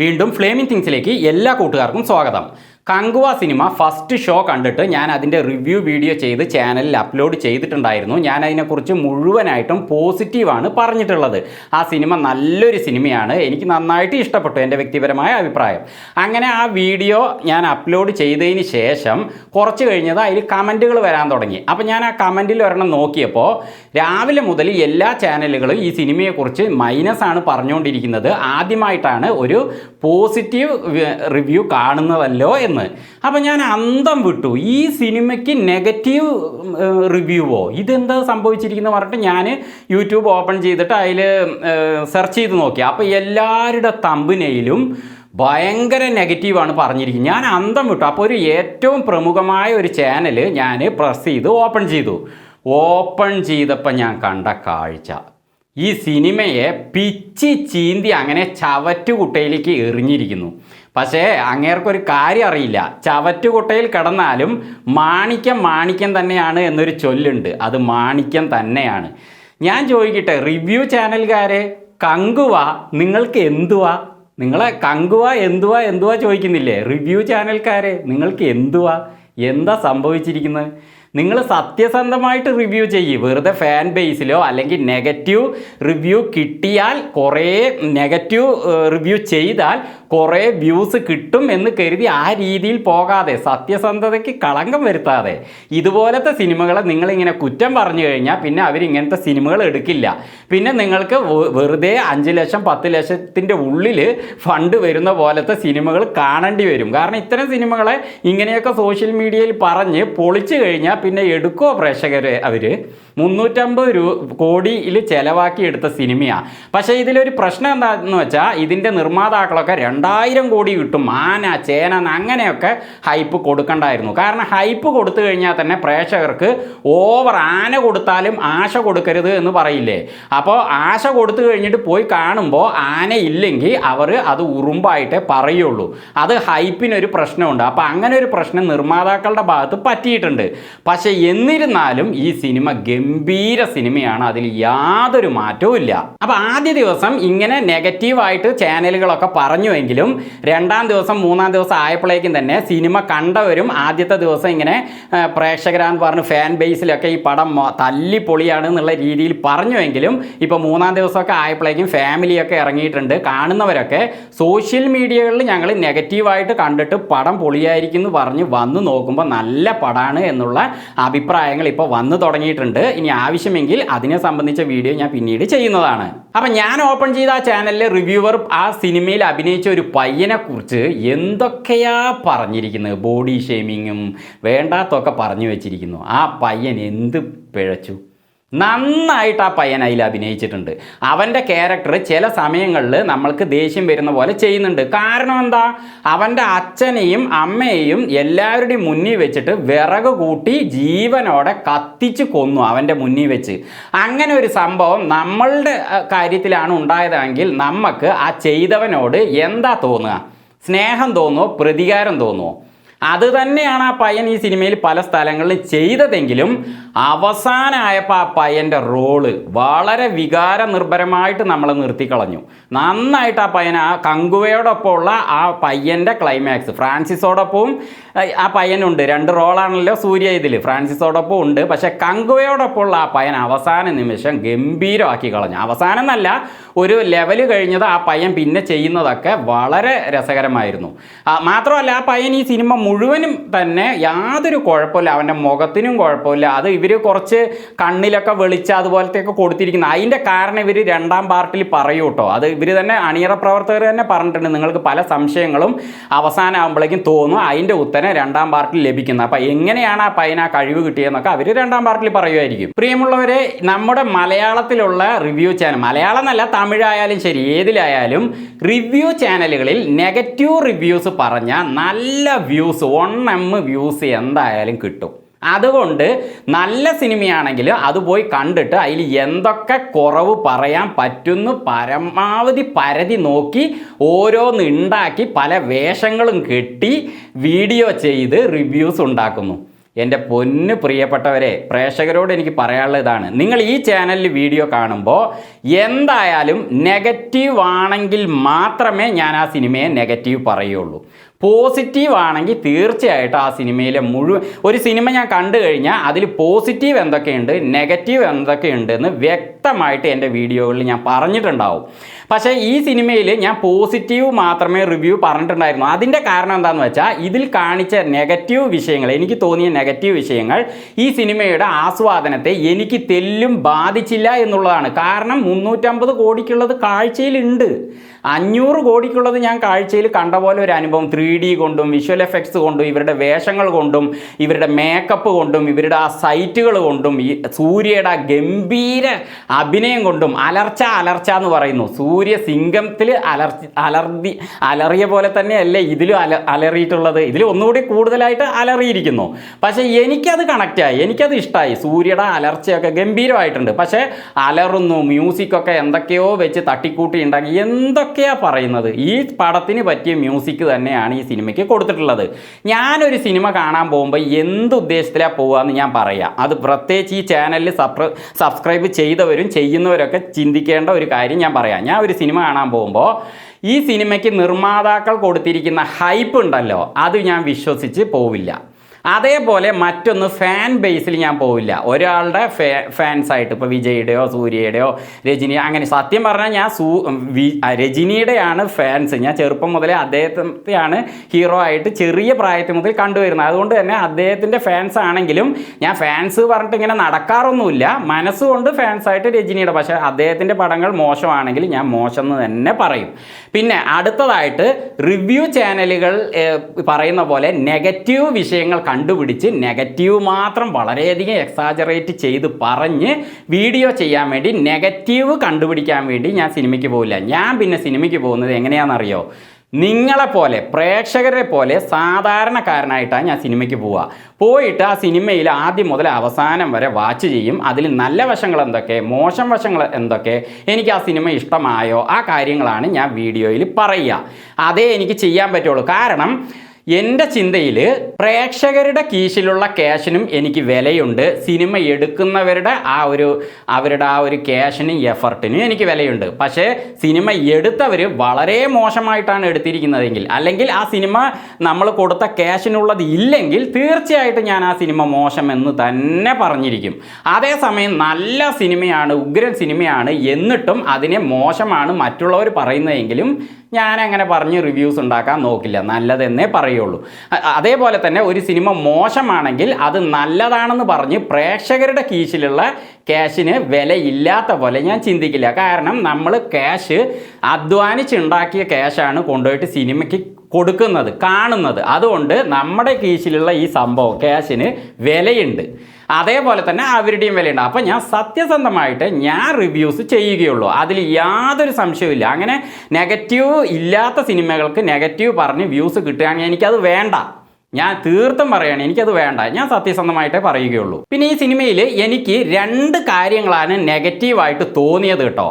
വീണ്ടും ഫ്ലേമിംഗ് തിങ്സിലേക്ക് എല്ലാ കൂട്ടുകാർക്കും സ്വാഗതം. കങ്കുവ സിനിമ ഫസ്റ്റ് ഷോ കണ്ടിട്ട് ഞാൻ അതിന്റെ റിവ്യൂ വീഡിയോ ചെയ്ത് ചാനലിൽ അപ്ലോഡ് ചെയ്തിട്ടുണ്ടായിരുന്നു. ഞാൻ അതിനെക്കുറിച്ച് മുഴുവനായിട്ടും പോസിറ്റീവാണ് പറഞ്ഞിട്ടുള്ളത്. ആ സിനിമ നല്ലൊരു സിനിമയാണ്. എനിക്ക് നന്നായിട്ട് ഇഷ്ടപ്പെട്ടു എന്റെ വ്യക്തിപരമായ അഭിപ്രായം. അങ്ങനെ ആ വീഡിയോ ഞാൻ അപ്ലോഡ് ചെയ്തതിന് ശേഷം കുറച്ച് കഴിഞ്ഞത് അതിൽ കമന്റുകൾ വരാൻ തുടങ്ങി. അപ്പോൾ ഞാൻ ആ കമന്റിൽ ഒരെണ്ണം നോക്കിയപ്പോൾ രാവിലെ മുതൽ എല്ലാ ചാനലുകളും ഈ സിനിമയെക്കുറിച്ച് മൈനസാണ് പറഞ്ഞുകൊണ്ടിരിക്കുന്നത്. ആദ്യമായിട്ടാണ് ഒരു പോസിറ്റീവ് റിവ്യൂ കാണുന്നതല്ലോ എന്ന് അപ്പം ഞാൻ അന്തം വിട്ടു. ഈ സിനിമയ്ക്ക് നെഗറ്റീവ് റിവ്യൂവോ? ഇതെന്താ സംഭവിച്ചിരിക്കുന്നത് പറഞ്ഞിട്ട് ഞാൻ യൂട്യൂബ് ഓപ്പൺ ചെയ്തിട്ട് അതിൽ സെർച്ച് ചെയ്ത് നോക്കി. അപ്പോൾ എല്ലാവരുടെ തമ്പിനയിലും ഭയങ്കര നെഗറ്റീവാണ് പറഞ്ഞിരിക്കുന്നത് ഞാൻ അന്തം വിട്ടു. അപ്പോൾ ഒരു ഏറ്റവും പ്രമുഖമായ ഒരു ചാനൽ ഞാൻ പ്രസ് ചെയ്ത് ഓപ്പൺ ചെയ്തു. ഓപ്പൺ ചെയ്തപ്പോൾ ഞാൻ കണ്ട കാഴ്ച. ഈ സിനിമയെ പിച്ചി ചീന്തി അങ്ങനെ ചവറ്റുകുട്ടയിലേക്ക് എറിഞ്ഞിരിക്കുന്നു. പക്ഷേ അങ്ങേർക്കൊരു കാര്യം അറിയില്ല. ചവറ്റുകുട്ടയിൽ കിടന്നാലും മാണിക്യം മാണിക്യം തന്നെയാണ് എന്നൊരു ചൊല്ലുണ്ട്. അത് മാണിക്യം തന്നെയാണ്. ഞാൻ ചോദിക്കട്ടെ റിവ്യൂ ചാനലുകാരെ കങ്കുവ നിങ്ങൾക്ക് എന്തുവാ? നിങ്ങളെ കങ്കുവ എന്തുവാ എന്തുവാ ചോദിക്കുന്നില്ലേ? റിവ്യൂ ചാനൽക്കാരെ നിങ്ങൾക്ക് എന്തുവാ? എന്താ സംഭവിച്ചിരിക്കുന്നത്? നിങ്ങൾ സത്യസന്ധമായിട്ട് റിവ്യൂ ചെയ്യും. വെറുതെ ഫാൻ ബേസിലോ അല്ലെങ്കിൽ നെഗറ്റീവ് റിവ്യൂ കിട്ടിയാൽ കുറേ നെഗറ്റീവ് റിവ്യൂ ചെയ്താൽ കുറേ വ്യൂസ് കിട്ടും എന്ന് കരുതി ആ രീതിയിൽ പോകാതെ സത്യസന്ധതയ്ക്ക് കളങ്കം വരുത്താതെ ഇതുപോലത്തെ സിനിമകളെ നിങ്ങളിങ്ങനെ കുറ്റം പറഞ്ഞു കഴിഞ്ഞാൽ പിന്നെ അവരിങ്ങനത്തെ സിനിമകൾ എടുക്കില്ല. പിന്നെ നിങ്ങൾക്ക് വെറുതെ അഞ്ച് ലക്ഷം പത്ത് ലക്ഷത്തിന്റെ ഉള്ളിൽ ഫണ്ട് വരുന്ന പോലത്തെ സിനിമകൾ കാണേണ്ടി വരും. കാരണം ഇത്തരം സിനിമകളെ ഇങ്ങനെയൊക്കെ സോഷ്യൽ മീഡിയയിൽ പറഞ്ഞ് പൊളിച്ചു കഴിഞ്ഞാൽ പിന്നെ എടുക്കുമോ പ്രേക്ഷകരെ അവർ മുന്നൂറ്റമ്പത് രൂ കോടിയിൽ ചിലവാക്കി എടുത്ത സിനിമയാണ് പക്ഷേ ഇതിലൊരു പ്രശ്നം എന്താണെന്ന് വെച്ചാൽ ഇതിന്റെ നിർമ്മാതാക്കളൊക്കെ രണ്ടായിരം കോടി കിട്ടും ആന ചേന അങ്ങനെയൊക്കെ ഹൈപ്പ് കൊടുക്കണ്ടായിരുന്നു. കാരണം ഹൈപ്പ് കൊടുത്തു കഴിഞ്ഞാൽ തന്നെ പ്രേക്ഷകർക്ക് ഓവർ ആന കൊടുത്താലും ആശ കൊടുക്കരുത് എന്ന് പറയില്ലേ? അപ്പോൾ ആശ കൊടുത്തു കഴിഞ്ഞിട്ട് പോയി കാണുമ്പോൾ ആന ഇല്ലെങ്കിൽ അവർ അത് ഉറുമ്പായിട്ടേ പറയുള്ളൂ. അത് ഹൈപ്പിനൊരു പ്രശ്നമുണ്ട്. അപ്പോൾ അങ്ങനെ ഒരു പ്രശ്നം നിർമ്മാതാക്കളുടെ ഭാഗത്ത് പറ്റിയിട്ടുണ്ട്. പക്ഷേ എന്നിരുന്നാലും ഈ സിനിമ ഗംഭീര സിനിമയാണ്. അതിൽ യാതൊരു മാറ്റവും ഇല്ല. അപ്പോൾ ആദ്യ ദിവസം ഇങ്ങനെ നെഗറ്റീവായിട്ട് ചാനലുകളൊക്കെ പറഞ്ഞുവെങ്കിലും രണ്ടാം ദിവസം മൂന്നാം ദിവസം ആയപ്പോഴേക്കും തന്നെ സിനിമ കണ്ടവരും ആദ്യത്തെ ദിവസം ഇങ്ങനെ പ്രേക്ഷകരാന്ന് പറഞ്ഞ് ഫാൻ ബേസിലൊക്കെ ഈ പടം തല്ലി പൊളിയാണ് എന്നുള്ള രീതിയിൽ പറഞ്ഞുവെങ്കിലും ഇപ്പോൾ മൂന്നാം ദിവസമൊക്കെ ആയപ്പോഴേക്കും ഫാമിലിയൊക്കെ ഇറങ്ങിയിട്ടുണ്ട്. കാണുന്നവരൊക്കെ സോഷ്യൽ മീഡിയകളിൽ ഞങ്ങൾ നെഗറ്റീവായിട്ട് കണ്ടിട്ട് പടം പൊളിയായിരിക്കും എന്ന് പറഞ്ഞ് വന്നു നോക്കുമ്പോൾ നല്ല പടമാണ് എന്നുള്ള അഭിപ്രായങ്ങൾ ഇപ്പോൾ വന്നു തുടങ്ങിയിട്ടുണ്ട്. ഇനി ആവശ്യമെങ്കിൽ അതിനെ സംബന്ധിച്ച വീഡിയോ ഞാൻ പിന്നീട് ചെയ്യുന്നതാണ്. അപ്പം ഞാൻ ഓപ്പൺ ചെയ്ത ആ ചാനലിലെ റിവ്യൂവർ ആ സിനിമയിൽ അഭിനയിച്ച ഒരു പയ്യനെ കുറിച്ച് എന്തൊക്കെയാ പറഞ്ഞിരിക്കുന്നത്? ബോഡി ഷേമിങ്ങും വേണ്ടാത്തൊക്കെ പറഞ്ഞു വെച്ചിരിക്കുന്നു. ആ പയ്യൻ എന്ത് പിഴച്ചു? നന്നായിട്ട് ആ പയ്യൻ അതിൽ അഭിനയിച്ചിട്ടുണ്ട്. അവന്റെ ക്യാരക്ടർ ചില സമയങ്ങളിൽ നമ്മൾക്ക് ദേഷ്യം വരുന്ന പോലെ ചെയ്യുന്നുണ്ട്. കാരണം എന്താ? അവന്റെ അച്ഛനെയും അമ്മയെയും എല്ലാവരുടെയും മുന്നിൽ വെച്ചിട്ട് വിറക് കൂട്ടി ജീവനോടെ കത്തിച്ച് കൊന്നു അവന്റെ മുന്നിൽ വെച്ച്. അങ്ങനെ ഒരു സംഭവം നമ്മളുടെ കാര്യത്തിലാണ് ഉണ്ടായതെങ്കിൽ നമുക്ക് ആ ചെയ്തവനോട് എന്താ തോന്നുക? സ്നേഹം തോന്നുമോ പ്രതികാരം തോന്നുമോ അത് തന്നെയാണ് ആ പയ്യൻ ഈ സിനിമയിൽ പല സ്ഥലങ്ങളിൽ ചെയ്തതെങ്കിലും അവസാനമായപ്പോൾ ആ പയ്യന്റെ റോൾ വളരെ വികാര നിർഭരമായിട്ട് നമ്മളെ നിർത്തിക്കളഞ്ഞു. നന്നായിട്ട് ആ പയ്യൻ ആ കങ്കുവയോടൊപ്പമുള്ള ആ പയ്യന്റെ ക്ലൈമാക്സ് ഫ്രാൻസിസോടൊപ്പവും ആ പയ്യനുണ്ട്. രണ്ട് റോളാണല്ലോ സൂര്യ ഇതിൽ ഫ്രാൻസിസോടൊപ്പം ഉണ്ട്. പക്ഷെ കങ്കുവയോടൊപ്പമുള്ള ആ പയ്യൻ അവസാന നിമിഷം ഗംഭീരമാക്കി കളഞ്ഞു. അവസാനം എന്നല്ല ഒരു ലെവൽ കഴിഞ്ഞത് ആ പയ്യൻ പിന്നെ ചെയ്യുന്നതൊക്കെ വളരെ രസകരമായിരുന്നു. മാത്രമല്ല ആ പയ്യൻ ഈ സിനിമ മുഴുവനും തന്നെ യാതൊരു കുഴപ്പമില്ല. അവന്റെ മുഖത്തിനും കുഴപ്പമില്ല. അത് ഇവർ കുറച്ച് കണ്ണിലൊക്കെ വെളിച്ച് അതുപോലത്തെയൊക്കെ കൊടുത്തിരിക്കുന്നത് അതിന്റെ കാരണം ഇവർ രണ്ടാം പാർട്ടിൽ പറയൂ കേട്ടോ അത് ഇവർ തന്നെ അണിയറ പ്രവർത്തകർ തന്നെ പറഞ്ഞിട്ടുണ്ട്. നിങ്ങൾക്ക് പല സംശയങ്ങളും അവസാനമാകുമ്പോഴേക്കും തോന്നും അതിന്റെ ഉത്തരം രണ്ടാം പാർട്ടിൽ ലഭിക്കുന്നത് അപ്പോൾ എങ്ങനെയാണ് ആ പയ്യന് ആ കഴിവ് കിട്ടിയതെന്നൊക്കെ അവർ രണ്ടാം പാർട്ടിൽ പറയുമായിരിക്കും. പ്രിയമുള്ളവരെ നമ്മുടെ മലയാളത്തിലുള്ള റിവ്യൂ ചാനൽ മലയാളം എന്നല്ല തമിഴായാലും ശരി ഏതിലായാലും റിവ്യൂ ചാനലുകളിൽ നെഗറ്റീവ് റിവ്യൂസ് പറഞ്ഞാൽ നല്ല വ്യൂസ് വൺ എം വ്യൂസ് എന്തായാലും കിട്ടും. അതുകൊണ്ട് നല്ല സിനിമയാണെങ്കിൽ അത് പോയി കണ്ടിട്ട് അതിൽ എന്തൊക്കെ കുറവ് പറയാൻ പറ്റുന്നു പരമാവധി പരതി നോക്കി ഓരോന്ന് ഉണ്ടാക്കി പല വേഷങ്ങളും കെട്ടി വീഡിയോ ചെയ്ത് റിവ്യൂസ് ഉണ്ടാക്കുന്നു. എന്റെ പൊന്ന് പ്രിയപ്പെട്ടവരെ പ്രേക്ഷകരോട് എനിക്ക് പറയാനുള്ള ഇതാണ് നിങ്ങൾ ഈ ചാനലിൽ വീഡിയോ കാണുമ്പോൾ എന്തായാലും നെഗറ്റീവ് ആണെങ്കിൽ മാത്രമേ ഞാൻ ആ സിനിമയെ നെഗറ്റീവ് പറയുള്ളൂ. പോസിറ്റീവ് ആണെങ്കിൽ തീർച്ചയായിട്ടും ആ സിനിമയിലെ മുഴുവൻ ഒരു സിനിമ ഞാൻ കണ്ടു കഴിഞ്ഞാൽ അതിൽ പോസിറ്റീവ് എന്തൊക്കെയുണ്ട് നെഗറ്റീവ് എന്തൊക്കെയുണ്ട് എന്ന് വ്യക്തമായിട്ട് എന്റെ വീഡിയോകളിൽ ഞാൻ പറഞ്ഞിട്ടുണ്ടാവും. പക്ഷേ ഈ സിനിമയിൽ ഞാൻ പോസിറ്റീവ് മാത്രമേ റിവ്യൂ പറഞ്ഞിട്ടുണ്ടായിരുന്നു. അതിന്റെ കാരണം എന്താണെന്ന് വെച്ചാൽ ഇതിൽ കാണിച്ച നെഗറ്റീവ് വിഷയങ്ങൾ എനിക്ക് തോന്നിയ നെഗറ്റീവ് വിഷയങ്ങൾ ഈ സിനിമയുടെ ആസ്വാദനത്തെ എനിക്ക് തെല്ലും ബാധിച്ചില്ല എന്നുള്ളതാണ്. കാരണം മുന്നൂറ്റമ്പത് കോടിക്കുള്ളത് കാഴ്ചയിലുണ്ട്. അഞ്ഞൂറ് കോടിക്കുള്ളത് ഞാൻ കാഴ്ചയിൽ കണ്ട പോലെ ഒരു അനുഭവം ത്രീ ഡി കൊണ്ടും വിഷ്വൽ എഫക്ട്സ് കൊണ്ടും ഇവരുടെ വേഷങ്ങൾ കൊണ്ടും ഇവരുടെ മേക്കപ്പ് കൊണ്ടും ഇവരുടെ ആ സൈറ്റുകൾ കൊണ്ടും ഈ സൂര്യയുടെ ഗംഭീര അഭിനയം കൊണ്ടും അലർച്ച അലർച്ച എന്ന് പറയുന്നു. സൂര്യ സിംഗത്തിൽ അലർച്ച അലർതി അലറിയ പോലെ തന്നെയല്ലേ ഇതിലും അല അലറിയിട്ടുള്ളത്. ഇതിൽ ഒന്നുകൂടി കൂടുതലായിട്ട് അലറിയിരിക്കുന്നു. പക്ഷേ എനിക്കത് കണക്റ്റായി എനിക്കത് ഇഷ്ടമായി സൂര്യയുടെ അലർച്ചയൊക്കെ ഗംഭീരമായിട്ടുണ്ട്. പക്ഷേ അലറുന്നു മ്യൂസിക്കൊക്കെ എന്തൊക്കെയോ വെച്ച് തട്ടിക്കൂട്ടി ഉണ്ടാക്കി. എന്തൊക്കെയാ പറയുന്നത്. ഈ പടത്തിന് പറ്റിയ മ്യൂസിക് തന്നെയാണ് ഈ സിനിമയ്ക്ക് കൊടുത്തിട്ടുള്ളത്. ഞാനൊരു സിനിമ കാണാൻ പോകുമ്പോൾ എന്ത് ഉദ്ദേശത്തിലാണ് പോവാന്ന് ഞാൻ പറയാം. അത് പ്രത്യേകിച്ച് ഈ ചാനലിൽ സപ്ര സബ്സ്ക്രൈബ് ചെയ്തവരും ചെയ്യുന്നവരൊക്കെ ചിന്തിക്കേണ്ട ഒരു കാര്യം ഞാൻ പറയാം. ഞാൻ ഒരു സിനിമ കാണാൻ പോകുമ്പോൾ ഈ സിനിമയ്ക്ക് നിർമ്മാതാക്കൾ കൊടുത്തിരിക്കുന്ന ഹൈപ്പ് ഉണ്ടല്ലോ. അത് ഞാൻ വിശ്വസിച്ച് പോവില്ല. അതേപോലെ മറ്റൊന്ന് ഫാൻ ബേസിൽ ഞാൻ പോവില്ല. ഒരാളുടെ ഫേ ഫാൻസായിട്ട് ഇപ്പോൾ വിജയുടെയോ സൂര്യയുടെയോ രജനി അങ്ങനെ സത്യം പറഞ്ഞാൽ ഞാൻ സൂ വി രജനിയുടെയാണ് ഫാൻസ് ഞാൻ ചെറുപ്പം മുതലേ അദ്ദേഹത്തെയാണ് ഹീറോ ആയിട്ട് ചെറിയ പ്രായത്തിൽ മുതൽ കണ്ടുവരുന്നത്. അതുകൊണ്ട് തന്നെ അദ്ദേഹത്തിന്റെ ഫാൻസ് ആണെങ്കിലും ഞാൻ ഫാൻസ് പറഞ്ഞിട്ട് ഇങ്ങനെ നടക്കാറൊന്നുമില്ല. മനസ്സുകൊണ്ട് ഫാൻസായിട്ട് രജനിയുടെ പക്ഷേ അദ്ദേഹത്തിന്റെ പടങ്ങൾ മോശമാണെങ്കിൽ ഞാൻ മോശം എന്ന് തന്നെ പറയും. പിന്നെ അടുത്തതായിട്ട് റിവ്യൂ ചാനലുകൾ പറയുന്ന പോലെ നെഗറ്റീവ് വിഷയങ്ങൾ കണ്ടുപിടിച്ച് നെഗറ്റീവ് മാത്രം വളരെയധികം എക്സാജറേറ്റ് ചെയ്ത് പറഞ്ഞ് വീഡിയോ ചെയ്യാൻ വേണ്ടി നെഗറ്റീവ് കണ്ടുപിടിക്കാൻ വേണ്ടി ഞാൻ സിനിമയ്ക്ക് പോകില്ല ഞാൻ പിന്നെ സിനിമയ്ക്ക് പോകുന്നത് എങ്ങനെയാണെന്നറിയോ? നിങ്ങളെപ്പോലെ പ്രേക്ഷകരെ പോലെ സാധാരണക്കാരനായിട്ടാണ് ഞാൻ സിനിമയ്ക്ക് പോവുക. പോയിട്ട് ആ സിനിമയിൽ ആദ്യം മുതൽ അവസാനം വരെ വാച്ച് ചെയ്യും. അതിൽ നല്ല വശങ്ങൾ എന്തൊക്കെ മോശം വശങ്ങൾ എന്തൊക്കെ എനിക്ക് ആ സിനിമ ഇഷ്ടമായോ ആ കാര്യങ്ങളാണ് ഞാൻ വീഡിയോയിൽ പറയുക. അതേ എനിക്ക് ചെയ്യാൻ പറ്റുള്ളൂ. കാരണം എന്റെ ചിന്തയിൽ പ്രേക്ഷകരുടെ കീശിലുള്ള ക്യാഷിനും എനിക്ക് വിലയുണ്ട്. സിനിമ എടുക്കുന്നവരുടെ ആ ഒരു അവരുടെ ആ ഒരു ക്യാഷിനും എഫർട്ടിനും എനിക്ക് വിലയുണ്ട്. പക്ഷേ സിനിമ എടുത്തവർ വളരെ മോശമായിട്ടാണ് എടുത്തിരിക്കുന്നതെങ്കിൽ അല്ലെങ്കിൽ ആ സിനിമ നമ്മൾ കൊടുത്ത ക്യാഷിനുള്ളത് ഇല്ലെങ്കിൽ തീർച്ചയായിട്ടും ഞാൻ ആ സിനിമ മോശമെന്ന് തന്നെ പറഞ്ഞിരിക്കും. അതേസമയം നല്ല സിനിമയാണ് ഉഗ്രൻ സിനിമയാണ് എന്നിട്ടും അതിനെ മോശമാണ് മറ്റുള്ളവർ പറയുന്നതെങ്കിലും ഞാൻ അങ്ങനെ പറഞ്ഞ് റിവ്യൂസ് ഉണ്ടാക്കാൻ നോക്കില്ല. നല്ലതെന്നേ പറയുള്ളൂ. അതേപോലെ തന്നെ ഒരു സിനിമ മോശമാണെങ്കിൽ അത് നല്ലതാണെന്ന് പറഞ്ഞ് പ്രേക്ഷകരുടെ കീശിലുള്ള ക്യാഷിന് വിലയില്ലാത്ത പോലെ ഞാൻ ചിന്തിക്കില്ല. കാരണം നമ്മൾ ക്യാഷ് അധ്വാനിച്ചുണ്ടാക്കിയ ക്യാഷാണ് കൊണ്ടുപോയിട്ട് സിനിമയ്ക്ക് കൊടുക്കുന്നത് കാണുന്നത്. അതുകൊണ്ട് നമ്മുടെ കീശിലുള്ള ഈ സംഭവം ക്യാഷിന് വിലയുണ്ട്. അതേപോലെ തന്നെ അവരുടെയും വിലയുണ്ട്. അപ്പോൾ ഞാൻ സത്യസന്ധമായിട്ട് ഞാൻ റിവ്യൂസ് ചെയ്യുകയുള്ളൂ. അതിൽ യാതൊരു സംശയവുമില്ല അങ്ങനെ നെഗറ്റീവ് ഇല്ലാത്ത സിനിമകൾക്ക് നെഗറ്റീവ് പറഞ്ഞ് വ്യൂസ് കിട്ടുകയാണെങ്കിൽ എനിക്കത് വേണ്ട. ഞാൻ തീർത്തും പറയുകയാണ് എനിക്കത് വേണ്ട. ഞാൻ സത്യസന്ധമായിട്ടേ പറയുകയുള്ളൂ. പിന്നെ ഈ സിനിമയിൽ എനിക്ക് രണ്ട് കാര്യങ്ങളാണ് നെഗറ്റീവായിട്ട് തോന്നിയത് കേട്ടോ.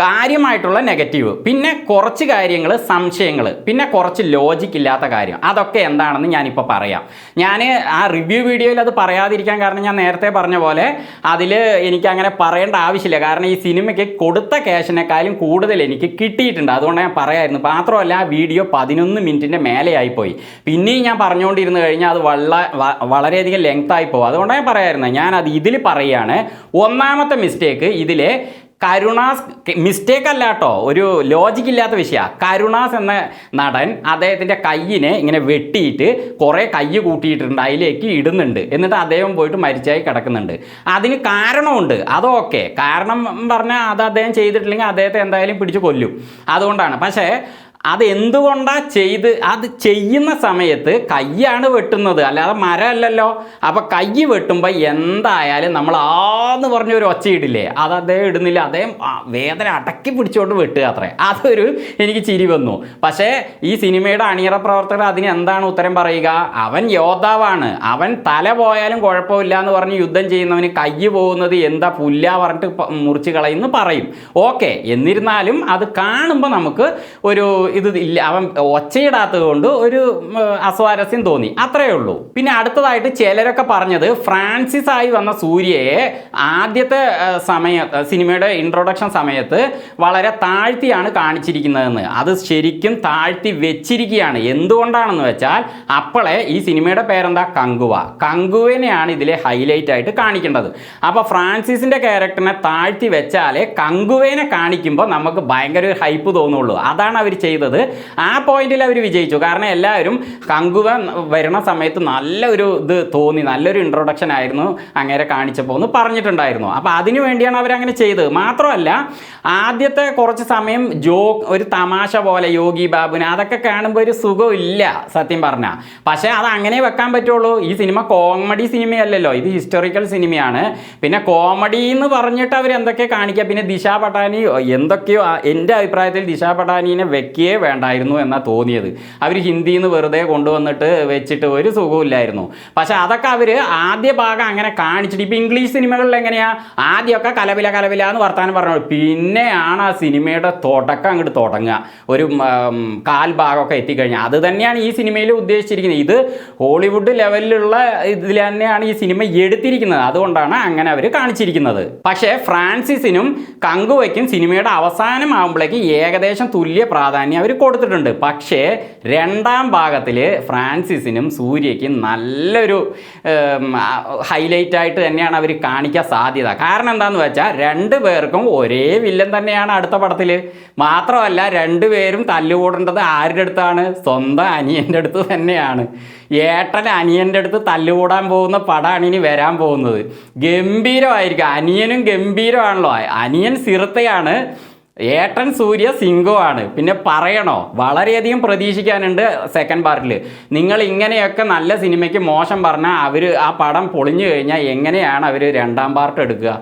കാര്യമായിട്ടുള്ള നെഗറ്റീവ്. പിന്നെ കുറച്ച് കാര്യങ്ങൾ സംശയങ്ങൾ. പിന്നെ കുറച്ച് ലോജിക്ക് ഇല്ലാത്ത കാര്യം. അതൊക്കെ എന്താണെന്ന് ഞാനിപ്പോൾ പറയാം. ഞാൻ ആ റിവ്യൂ വീഡിയോയിൽ അത് പറയാതിരിക്കാൻ കാരണം ഞാൻ നേരത്തെ പറഞ്ഞ പോലെ അതിൽ എനിക്ക് അങ്ങനെ പറയേണ്ട ആവശ്യമില്ല. കാരണം ഈ സിനിമയ്ക്ക് കൊടുത്ത ക്യാഷിനേക്കാളും കൂടുതൽ എനിക്ക് കിട്ടിയിട്ടുണ്ട്. അതുകൊണ്ട് ഞാൻ പറയായിരുന്നു. മാത്രമല്ല ആ വീഡിയോ പതിനൊന്ന് മിനിറ്റിന്റെ മേലെയായിപ്പോയി. പിന്നെയും ഞാൻ പറഞ്ഞുകൊണ്ടിരുന്നു കഴിഞ്ഞാൽ അത് വള വ- വളരെയധികം ലെങ്ത് പോകും അതുകൊണ്ടാണ് ഞാൻ പറയായിരുന്നു. ഞാൻ ഇതിൽ പറയുകയാണ്. ഒന്നാമത്തെ മിസ്റ്റേക്ക് ഇതിലെ കരുണാസ് മിസ്റ്റേക്ക് അല്ല കേട്ടോ ഒരു ലോജിക് ഇല്ലാത്ത വിഷയമാണ് കരുണാസ് എന്ന നടൻ അദ്ദേഹത്തിന്റെ കയ്യിനെ ഇങ്ങനെ വെട്ടിയിട്ട് കുറേ കൈ കൂട്ടിയിട്ടുണ്ട്. അതിലേക്ക് ഇടുന്നുണ്ട്. എന്നിട്ട് അദ്ദേഹം പോയിട്ട് മരിച്ചായി കിടക്കുന്നുണ്ട്. അതിന് കാരണമുണ്ട്. അതൊക്കെ കാരണം പറഞ്ഞാൽ അത് അദ്ദേഹം ചെയ്തിട്ടില്ലെങ്കിൽ അദ്ദേഹത്തെ എന്തായാലും പിടിച്ച് കൊല്ലും. അതുകൊണ്ടാണ്. പക്ഷേ അത് എന്തുകൊണ്ടാ ചെയ്ത് അത് ചെയ്യുന്ന സമയത്ത് കയ്യാണ് വെട്ടുന്നത്. അല്ലാതെ മരമല്ലല്ലോ. അപ്പോൾ കൈ വെട്ടുമ്പോൾ എന്തായാലും നമ്മൾ ആന്ന് പറഞ്ഞ ഒരു ഒച്ചയിടില്ലേ? അത് അദ്ദേഹം ഇടുന്നില്ല. അദ്ദേഹം വേദന അടക്കി പിടിച്ചുകൊണ്ട് വെട്ടുക അത്രേ. അതൊരു എനിക്ക് ചിരി വന്നു. പക്ഷേ ഈ സിനിമയുടെ അണിയറ പ്രവർത്തകർ അതിന് എന്താണ് ഉത്തരം പറയുക? അവൻ യോദ്ധാവാണ്. അവൻ തല പോയാലും കുഴപ്പമില്ല എന്ന് പറഞ്ഞ് യുദ്ധം ചെയ്യുന്നവന് കൈ പോകുന്നത് എന്താ പുല്ല പറഞ്ഞിട്ട് മുറിച്ച് കളയുന്നു പറയും. ഓക്കെ എന്നിരുന്നാലും അത് കാണുമ്പോൾ നമുക്ക് ഒരു ഇത് ഇല്ല. അവൻ ഒച്ചയിടാത്തത് കൊണ്ട് ഒരു അസ്വാരസ്യം തോന്നി. അത്രയേ ഉള്ളൂ. പിന്നെ അടുത്തതായിട്ട് ചിലരൊക്കെ പറഞ്ഞത് ഫ്രാൻസിസ് ആയി വന്ന സൂര്യയെ ആദ്യത്തെ സമയ സിനിമയുടെ ഇൻട്രൊഡക്ഷൻ സമയത്ത് വളരെ താഴ്ത്തിയാണ് കാണിച്ചിരിക്കുന്നതെന്ന്. അത് ശരിക്കും താഴ്ത്തി വെച്ചിരിക്കുകയാണ്. എന്തുകൊണ്ടാണെന്ന് വെച്ചാൽ അപ്പോളെ ഈ സിനിമയുടെ പേരെന്താ? കങ്കുവ. കങ്കുവനെയാണ് ഇതിലെ ഹൈലൈറ്റ് ആയിട്ട് കാണിക്കേണ്ടത്. അപ്പോൾ ഫ്രാൻസിസിന്റെ ക്യാരക്ടറിനെ താഴ്ത്തി വെച്ചാലേ കങ്കുവേനെ കാണിക്കുമ്പോൾ നമുക്ക് ഭയങ്കര ഒരു ഹൈപ്പ് തോന്നുള്ളൂ. അതാണ് അവർ ചെയ്തത്. ആ പോയിന്റിൽ അവർ വിജയിച്ചു. കാരണം എല്ലാവരും കങ്കുവ വരുന്ന സമയത്ത് നല്ലൊരു ഇത് തോന്നി നല്ലൊരു ഇൻട്രൊഡക്ഷൻ ആയിരുന്നു അങ്ങനെ കാണിച്ചപ്പോൾ എന്ന് പറഞ്ഞിട്ടുണ്ടായിരുന്നു. അപ്പോൾ അതിനു വേണ്ടിയാണ് അവരങ്ങനെ ചെയ്തത്. മാത്രമല്ല ആദ്യത്തെ കുറച്ച് സമയം ജോ ഒരു തമാശ പോലെ യോഗി ബാബുന് അതൊക്കെ കാണുമ്പോൾ ഒരു സുഖമില്ല സത്യം പറഞ്ഞാൽ പക്ഷേ അത് അങ്ങനെ വെക്കാൻ പറ്റുള്ളൂ. ഈ സിനിമ കോമഡി സിനിമയല്ലല്ലോ. ഇത് ഹിസ്റ്റോറിക്കൽ സിനിമയാണ്. പിന്നെ കോമഡി എന്ന് പറഞ്ഞിട്ട് അവർ എന്തൊക്കെ കാണിക്കുക പിന്നെ ദിശ പട്ടാനി എന്തൊക്കെയോ എന്റെ അഭിപ്രായത്തിൽ ദിശ പട്ടാനീനെ വെക്കുകയേ വേണ്ടായിരുന്നു എന്നാണ് തോന്നിയത്. അവർ ഹിന്ദിയിൽ വെറുതെ കൊണ്ടുവന്നിട്ട് വെച്ചിട്ട് ഒരു സുഖമില്ലായിരുന്നു പക്ഷേ അതൊക്കെ അവർ ആദ്യ ഭാഗം അങ്ങനെ കാണിച്ചിട്ട് ഇപ്പോൾ ഇംഗ്ലീഷ് സിനിമകളിൽ എങ്ങനെയാണ് ആദ്യമൊക്കെ കലവില കലവില എന്ന് വർത്താനം പറഞ്ഞു പിന്നെയാണ് ആ സിനിമയുടെ തുടക്കം അങ്ങോട്ട് തുടങ്ങുക. ഒരു കാൽഭാഗമൊക്കെ കാൽ ഭാഗമൊക്കെ എത്തിക്കഴിഞ്ഞാൽ. അത് തന്നെയാണ് ഈ സിനിമയിൽ ഉദ്ദേശിച്ചിരിക്കുന്നത്. ഇത് ഹോളിവുഡ് ലെവലിലുള്ള ഇതിൽ തന്നെയാണ് ഈ സിനിമ എടുത്തിരിക്കുന്നത്. അതുകൊണ്ടാണ് അങ്ങനെ അവർ കാണിച്ചിരിക്കുന്നത്. പക്ഷേ ഫ്രാൻസിസിനും കങ്കുവയ്ക്കും സിനിമയുടെ അവസാനം ആകുമ്പോഴേക്കും ഏകദേശം തുല്യ പ്രാധാന്യം അവർ കൊടുത്തിട്ടുണ്ട്. പക്ഷേ രണ്ടാം ഭാഗത്തിൽ ഫ്രാൻസിസിനും സൂര്യയ്ക്കും നല്ലൊരു ഹൈലൈറ്റ് ആയിട്ട് തന്നെയാണ് അവർ കാണിക്കാൻ സാധ്യത. കാരണം എന്താണെന്ന് വെച്ചാൽ രണ്ട് പേർക്കും ഒരേ വില്ലൻ തന്നെയാണ് അടുത്ത പടത്തിൽ മാത്രമല്ല രണ്ടുപേരും തല്ലുകൂടേണ്ടത് ആരുടെ അടുത്താണ്? സ്വന്തം അനിയന്റെ അടുത്ത് തന്നെയാണ്. ഏട്ടൻ അനിയന്റെ അടുത്ത് തല്ലുകൂടാൻ പോകുന്ന പടമാണ് ഇനി വരാൻ പോകുന്നത്. ഗംഭീരമായിരിക്കും. അനിയനും ഗംഭീരമാണല്ലോ. അനിയൻ സിറുത്തയാണ് ഏട്ടൻ സൂര്യ സിംഗോ ആണ് പിന്നെ പറയണോ? വളരെയധികം പ്രതീക്ഷിക്കാനുണ്ട് സെക്കൻഡ് പാർട്ടിൽ നിങ്ങൾ ഇങ്ങനെയൊക്കെ നല്ല സിനിമയ്ക്ക് മോശം പറഞ്ഞാൽ അവർ ആ പടം പൊളിഞ്ഞു കഴിഞ്ഞാൽ എങ്ങനെയാണ് അവർ രണ്ടാം പാർട്ട് എടുക്കുക?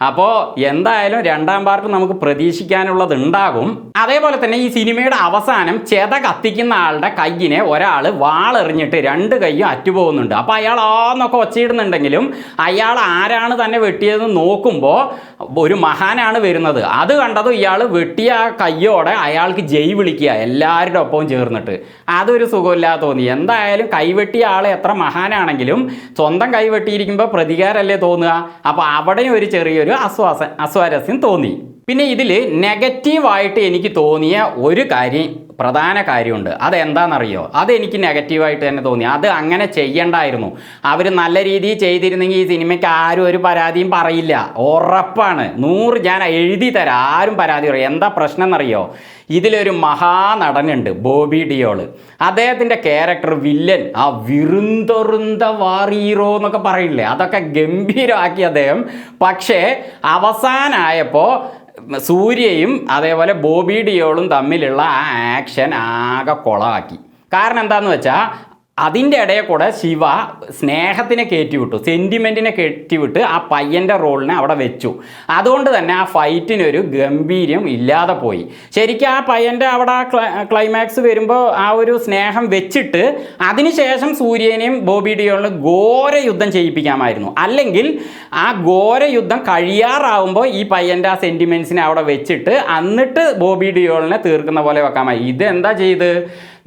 അപ്പോൾ എന്തായാലും രണ്ടാം പാർട്ട് നമുക്ക് പ്രതീക്ഷിക്കാനുള്ളത് ഉണ്ടാകും അതേപോലെ തന്നെ ഈ സിനിമയുടെ അവസാനം ചെത കത്തിക്കുന്ന ആളുടെ കയ്യിനെ ഒരാൾ വാളെറിഞ്ഞിട്ട് രണ്ട് കൈയും അറ്റുപോകുന്നുണ്ട്. അപ്പോൾ അയാൾ ആന്നൊക്കെ ഒച്ചയിടുന്നുണ്ടെങ്കിലും അയാൾ ആരാണ് തന്നെ വെട്ടിയതെന്ന് നോക്കുമ്പോൾ ഒരു മഹാനാണ് വരുന്നത്. അത് കണ്ടതും ഇയാൾ വെട്ടിയ കയ്യോടെ അയാൾക്ക് ജയ് വിളിക്കുക എല്ലാവരുടെ ഒപ്പവും ചേർന്നിട്ട്. അതൊരു സുഖമില്ലാതെ തോന്നി. എന്തായാലും കൈവെട്ടിയ ആൾ എത്ര മഹാനാണെങ്കിലും സ്വന്തം കൈവെട്ടിയിരിക്കുമ്പോൾ പ്രതികാരമല്ലേ തോന്നുക. അപ്പോൾ അവിടെയും ഒരു ചെറിയൊരു അസ്വാസ അസ്വാരസ്യം തോന്നി. പിന്നെ ഇതിൽ നെഗറ്റീവായിട്ട് എനിക്ക് തോന്നിയ ഒരു കാര്യം പ്രധാന കാര്യമുണ്ട്. അതെന്താണെന്നറിയോ അതെനിക്ക് നെഗറ്റീവായിട്ട് തന്നെ തോന്നി. അത് അങ്ങനെ ചെയ്യണ്ടായിരുന്നു. അവർ നല്ല രീതിയിൽ ചെയ്തിരുന്നെങ്കിൽ ഈ സിനിമയ്ക്ക് ആരും ഒരു പരാതിയും പറയില്ല. ഉറപ്പാണ്. നൂറ് ഞാൻ എഴുതി തരാം. ആരും പരാതി പറയും എന്താ പ്രശ്നം എന്നറിയോ ഇതിലൊരു മഹാനടനുണ്ട് ബോബി ഡിയോൾ. അദ്ദേഹത്തിന്റെ ക്യാരക്ടർ വില്ലൻ ആ വിറുന്തൊറുന്ത വാറീറോ എന്നൊക്കെ പറയില്ലേ? അതൊക്കെ ഗംഭീരമാക്കി അദ്ദേഹം. പക്ഷേ അവസാനമായപ്പോൾ സൂര്യയും അതേപോലെ ബോബി ഡിയോളും തമ്മിലുള്ള ആ ആക്ഷൻ ആകെ കുളമാക്കി. കാരണം എന്താണെന്ന് വെച്ചാൽ അതിന്റെ ഇടയിൽ കൂടെ ശിവ സ്നേഹത്തിനെ കയറ്റിവിട്ടു സെന്റിമെന്റിനെ കയറ്റിവിട്ട് ആ പയ്യന്റെ റോളിനെ അവിടെ വെച്ചു. അതുകൊണ്ട് തന്നെ ആ ഫൈറ്റിനൊരു ഗംഭീര്യം ഇല്ലാതെ പോയി. ശരിക്കും ആ പയ്യന്റെ അവിടെ ക്ലൈമാക്സ് വരുമ്പോൾ ആ ഒരു സ്നേഹം വെച്ചിട്ട് അതിനുശേഷം സൂര്യനെയും ബോബി ഡിയോളിനും ഘോര യുദ്ധം ചെയ്യിപ്പിക്കാമായിരുന്നു. അല്ലെങ്കിൽ ആ ഘോര യുദ്ധം കഴിയാറാവുമ്പോൾ ഈ പയ്യന്റെ ആ സെന്റിമെൻസിനെ അവിടെ വെച്ചിട്ട് എന്നിട്ട് ബോബി ഡിയോളിനെ തീർക്കുന്ന പോലെ വെക്കാമായി ഇതെന്താ ചെയ്ത്?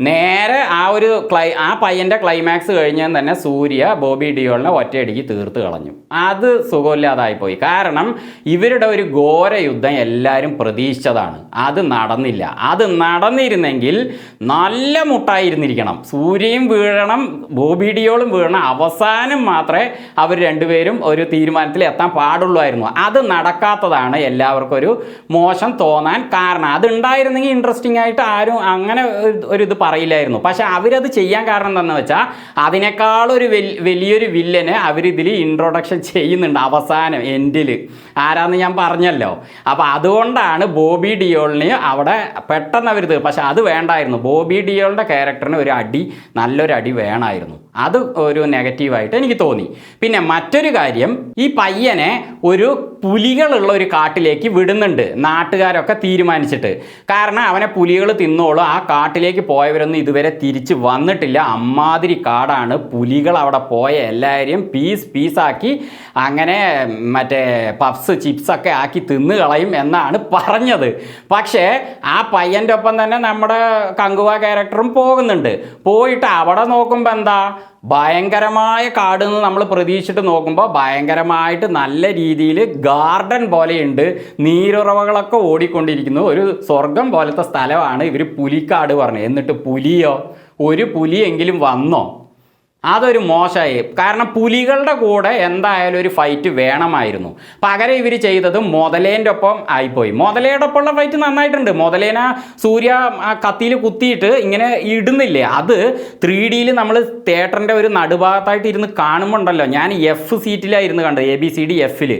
നേരെ ആ ഒരു ക്ലൈ ആ പയ്യന്റെ ക്ലൈമാക്സ് കഴിഞ്ഞാൽ തന്നെ സൂര്യ ബോബി ഡിയോളിനെ ഒറ്റയടിക്ക് തീർത്ത് കളഞ്ഞു. അത് സുഖമില്ലാതായിപ്പോയി. കാരണം ഇവരുടെ ഒരു ഘോര യുദ്ധം എല്ലാവരും പ്രതീക്ഷിച്ചതാണ്. അത് നടന്നില്ല. അത് നടന്നിരുന്നെങ്കിൽ നല്ല മുട്ടായിരുന്നിരിക്കണം. സൂര്യയും വീഴണം ബോബി ഡിയോളും വീഴണം. അവസാനം മാത്രമേ അവർ രണ്ടുപേരും ഒരു തീരുമാനത്തിൽ എത്താൻ പാടുള്ളായിരുന്നു. അത് നടക്കാത്തതാണ് എല്ലാവർക്കും ഒരു മോശം തോന്നാൻ കാരണം. അത് ഉണ്ടായിരുന്നെങ്കിൽ ഇൻട്രസ്റ്റിംഗ് ആയിട്ട് ആരും അങ്ങനെ ഒരു ഇത് പറയില്ലായിരുന്നു പക്ഷെ അവരത് ചെയ്യാൻ കാരണം എന്താണെന്ന് വെച്ചാൽ അതിനേക്കാളൊരു വലിയൊരു വില്ലനെ അവരിതിൽ ഇൻട്രൊഡക്ഷൻ ചെയ്യുന്നുണ്ട് അവസാനം എൻഡിൽ ആരാന്ന് ഞാൻ പറഞ്ഞല്ലോ. അപ്പോൾ അതുകൊണ്ടാണ് ബോബി ഡിയോളിന് അവിടെ പെട്ടെന്ന് അവരിത് പക്ഷെ അത് വേണ്ടായിരുന്നു. ബോബി ഡിയോളിന്റെ ക്യാരക്ടറിന് ഒരു അടി നല്ലൊരു അടി വേണമായിരുന്നു അത് ഒരു നെഗറ്റീവായിട്ട് എനിക്ക് തോന്നി. പിന്നെ മറ്റൊരു കാര്യം ഈ പയ്യനെ ഒരു പുലികളുള്ള ഒരു കാട്ടിലേക്ക് വിടുന്നുണ്ട് നാട്ടുകാരൊക്കെ തീരുമാനിച്ചിട്ട്. കാരണം അവനെ പുലികൾ തിന്നോളും ആ കാട്ടിലേക്ക് പോയവർ അവരൊന്നും ഇതുവരെ തിരിച്ച് വന്നിട്ടില്ല. അമ്മാതിരി കാടാണ്. പുലികൾ അവിടെ പോയ എല്ലാവരെയും പീസ് പീസാക്കി അങ്ങനെ മറ്റേ പഫ്സ് ചിപ്സൊക്കെ ആക്കി തിന്നു കളയും എന്നാണ് പറഞ്ഞത്. പക്ഷേ ആ പയ്യന്റെ ഒപ്പം തന്നെ നമ്മുടെ കങ്കുവ ക്യാരക്ടറും പോകുന്നുണ്ട്. പോയിട്ട് അവിടെ നോക്കുമ്പോൾ എന്താ? ഭയങ്കരമായ കാട് എന്ന് നമ്മൾ പ്രതീക്ഷിച്ചിട്ട് നോക്കുമ്പോൾ ഭയങ്കരമായിട്ട് നല്ല രീതിയിൽ ഗാർഡൻ പോലെയുണ്ട്. നീരുറവകളൊക്കെ ഓടിക്കൊണ്ടിരിക്കുന്നു. ഒരു സ്വർഗം പോലത്തെ സ്ഥലമാണ് ഇവർ പുലിക്കാട് പറഞ്ഞത്. എന്നിട്ട് പുലിയോ? ഒരു പുലിയെങ്കിലും വന്നോ? അതൊരു മോശമായി. കാരണം പുലികളുടെ കൂടെ എന്തായാലും ഒരു ഫൈറ്റ് വേണമായിരുന്നു. പകരം ഇവർ ചെയ്തത് മുതലേന്റെ ഒപ്പം ആയിപ്പോയി. മുതലയുടെ ഒപ്പമുള്ള ഫൈറ്റ് നന്നായിട്ടുണ്ട്. മുതലേന സൂര്യ കത്തിയിൽ കുത്തിയിട്ട് ഇങ്ങനെ ഇടുന്നില്ലേ? അത് ത്രീ ഡിയിൽ നമ്മൾ തിയേറ്ററിന്റെ ഒരു നടുഭാഗത്തായിട്ട് ഇരുന്ന് കാണുമ്പോണ്ടല്ലോ. ഞാൻ എഫ് സീറ്റിലായിരുന്നു കണ്ടത് എ ബി സി ഡി എഫിൽ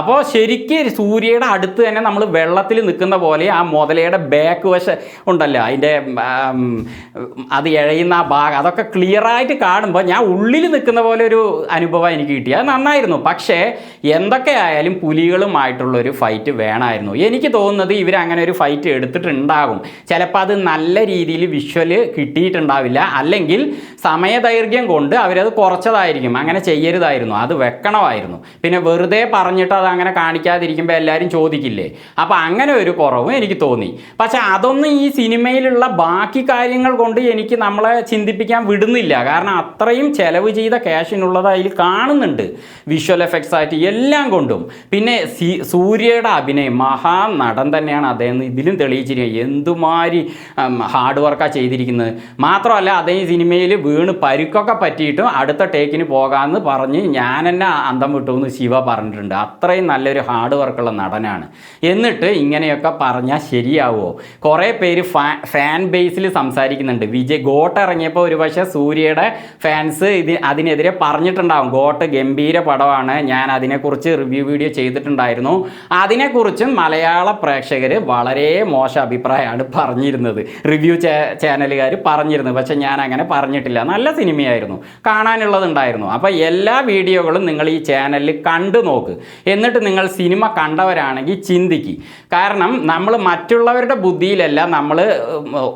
അപ്പോൾ ശരിക്കും സൂര്യയുടെ അടുത്ത് തന്നെ നമ്മൾ വെള്ളത്തിൽ നിൽക്കുന്ന പോലെ ആ മുതലയുടെ ബാക്ക് വശ ഉണ്ടല്ലോ. അതിന്റെ അത് ഇഴയുന്ന ആ ഭാഗം. അതൊക്കെ ക്ലിയറായിട്ട് കാണുമ്പോൾ ഞാൻ ഉള്ളിൽ നിൽക്കുന്ന പോലെ ഒരു അനുഭവം എനിക്ക് കിട്ടി. അത് നന്നായിരുന്നു. പക്ഷേ എന്തൊക്കെ ആയാലും പുലികളുമായിട്ടുള്ള ഒരു ഫൈറ്റ് വേണമായിരുന്നു. എനിക്ക് തോന്നുന്നത് ഇവരങ്ങനെ ഒരു ഫൈറ്റ് എടുത്തിട്ടുണ്ടാകും. ചിലപ്പോൾ അത് നല്ല രീതിയിൽ വിഷ്വൽ കിട്ടിയിട്ടുണ്ടാവില്ല. അല്ലെങ്കിൽ സമയദൈർഘ്യം കൊണ്ട് അവരത് കുറച്ചതായിരിക്കും. അങ്ങനെ ചെയ്യരുതായിരുന്നു. അത് വെക്കണമായിരുന്നു. പിന്നെ വെറുതെ പറഞ്ഞിട്ട് അത് അങ്ങനെ കാണിക്കാതിരിക്കുമ്പോൾ എല്ലാവരും ചോദിക്കില്ലേ? അപ്പോൾ അങ്ങനെ ഒരു കുറവും എനിക്ക് തോന്നി. പക്ഷേ അതൊന്നും ഈ സിനിമയിലുള്ള ബാക്കി കാര്യങ്ങൾ കൊണ്ട് എനിക്ക് നമ്മളെ ചിന്തിപ്പിക്കാൻ വിടുന്നില്ല. കാരണം അത്രയും ചെലവ് ചെയ്ത ക്യാഷിനുള്ളത് അതിൽ കാണുന്നുണ്ട്. വിഷ്വൽ എഫക്ട്സ് ആയിട്ട് എല്ലാം കൊണ്ടും. പിന്നെ സി സൂര്യയുടെ അഭിനയം മഹാ നടൻ തന്നെയാണ് അദ്ദേഹം ഇതിലും തെളിയിച്ചിരിക്കുന്നത്. എന്തുമാതിരി ഹാർഡ് വർക്കാണ് ചെയ്തിരിക്കുന്നത്. മാത്രമല്ല അദ്ദേഹം സിനിമയിൽ വീണ് പരുക്കൊക്കെ പറ്റിയിട്ടും അടുത്ത ടേക്കിന് പോകാമെന്ന് പറഞ്ഞ് ഞാൻ തന്നെ അന്തം വിട്ടു എന്ന് ശിവ പറഞ്ഞിട്ടുണ്ട്. അത്രയും നല്ലൊരു ഹാർഡ് വർക്കുള്ള നടനാണ്. എന്നിട്ട് ഇങ്ങനെയൊക്കെ പറഞ്ഞാൽ ശരിയാവുമോ കുറേ പേര് ഫാൻ ബേസിൽ സംസാരിക്കുന്നുണ്ട്. വിജയ് ഗോട്ട് ഇറങ്ങിയപ്പോൾ ഒരുപക്ഷെ സൂര്യയുടെ സൂര്യയുടെ ഫാൻസ് ഇത് അതിനെതിരെ പറഞ്ഞിട്ടുണ്ടാവും. ഗോട്ട് ഗംഭീര പടമാണ്. ഞാൻ അതിനെക്കുറിച്ച് റിവ്യൂ വീഡിയോ ചെയ്തിട്ടുണ്ടായിരുന്നു. അതിനെക്കുറിച്ചും മലയാള പ്രേക്ഷകർ വളരെ മോശം അഭിപ്രായമാണ് പറഞ്ഞിരുന്നത്. റിവ്യൂ ചാനലുകാർ പറഞ്ഞിരുന്നത്. പക്ഷെ ഞാൻ അങ്ങനെ പറഞ്ഞിട്ടില്ല. നല്ല സിനിമയായിരുന്നു. കാണാനുള്ളതുണ്ടായിരുന്നു. അപ്പോൾ എല്ലാ വീഡിയോകളും നിങ്ങൾ ഈ ചാനലിൽ കണ്ടു നോക്ക്. എന്നിട്ട് നിങ്ങൾ സിനിമ കണ്ടവരാണെങ്കിൽ ചിന്തിക്ക്. കാരണം നമ്മൾ മറ്റുള്ളവരുടെ ബുദ്ധിയിലല്ല നമ്മൾ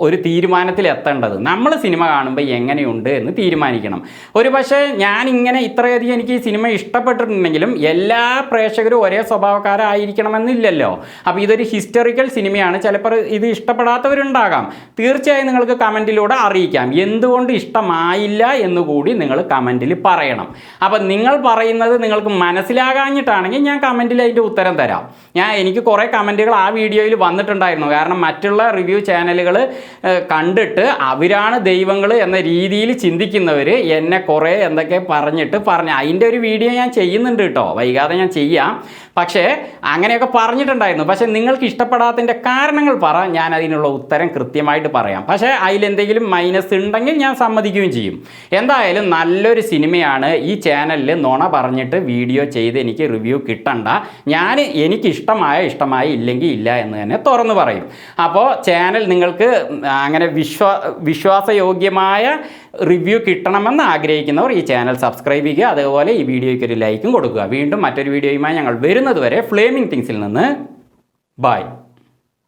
ഒരു തീരുമാനത്തിൽ എത്തേണ്ടത് നമ്മൾ സിനിമ കാണുമ്പോൾ എങ്ങനെയുണ്ട് എന്ന് തീരുമാനിക്കണം. ഒരു പക്ഷേ ഞാൻ ഇങ്ങനെ ഇത്രയധികം എനിക്ക് ഈ സിനിമ ഇഷ്ടപ്പെട്ടിട്ടുണ്ടെങ്കിലും എല്ലാ പ്രേക്ഷകരും ഒരേ സ്വഭാവക്കാരായിരിക്കണമെന്നില്ലല്ലോ. അപ്പോൾ ഇതൊരു ഹിസ്റ്റോറിക്കൽ സിനിമയാണ്. ചിലപ്പോൾ ഇത് ഇഷ്ടപ്പെടാത്തവരുണ്ടാകാം. തീർച്ചയായും നിങ്ങൾക്ക് കമന്റിലൂടെ അറിയിക്കാം. എന്തുകൊണ്ട് ഇഷ്ടമായില്ല എന്നുകൂടി നിങ്ങൾ കമന്റിൽ പറയണം. അപ്പം നിങ്ങൾ പറയുന്നത് നിങ്ങൾക്ക് മനസ്സിലാകാഞ്ഞിട്ടാണെങ്കിൽ ഞാൻ കമന്റിൽ അതിന്റെ ഉത്തരം തരാം. ഞാൻ എനിക്ക് കുറേ കമന്റുകൾ ആ വീഡിയോയിൽ വന്നിട്ടുണ്ടായിരുന്നു. കാരണം മറ്റുള്ള റിവ്യൂ ചാനലുകൾ കണ്ടിട്ട് അവരാണ് ദൈവങ്ങൾ എന്ന രീതിയിൽ ചിന്തിക്കുന്നവർ എന്നെ കുറേ എന്തൊക്കെ പറഞ്ഞിട്ട് പറഞ്ഞു. അതിന്റെ ഒരു വീഡിയോ ഞാൻ ചെയ്യുന്നുണ്ട് കേട്ടോ. വൈകാതെ ഞാൻ ചെയ്യാം. പക്ഷേ അങ്ങനെയൊക്കെ പറഞ്ഞിട്ടുണ്ടായിരുന്നു. പക്ഷേ നിങ്ങൾക്ക് ഇഷ്ടപ്പെടാത്തതിന്റെ കാരണങ്ങൾ പറ. ഞാൻ അതിനുള്ള ഉത്തരം കൃത്യമായിട്ട് പറയാം. പക്ഷേ അതിലെന്തെങ്കിലും മൈനസ് ഉണ്ടെങ്കിൽ ഞാൻ സമ്മതിക്കുകയും ചെയ്യും. എന്തായാലും നല്ലൊരു സിനിമയാണ് ഈ ചാനലിൽ നുണ പറഞ്ഞിട്ട് വീഡിയോ ചെയ്ത് എനിക്ക് റിവ്യൂ കിട്ടണ്ട. ഞാൻ എനിക്ക് ഇഷ്ടമായ ഇഷ്ടമായി ഇല്ലെങ്കിൽ ഇല്ല എന്ന് തന്നെ തുറന്നു പറയും. അപ്പോൾ ചാനൽ നിങ്ങൾക്ക് അങ്ങനെ വിശ്വാ വിശ്വാസയോഗ്യമായ റിവ്യൂ കിട്ടണമെന്ന് ആഗ്രഹിക്കുന്നവർ ഈ ചാനൽ സബ്സ്ക്രൈബ് ചെയ്യുക. അതുപോലെ ഈ വീഡിയോയ്ക്ക് ഒരു ലൈക്കും കൊടുക്കുക. വീണ്ടും മറ്റൊരു വീഡിയോയുമായി ഞങ്ങൾ വരുന്നത് വരെ തിങ്സിൽ നിന്ന്. ബായ്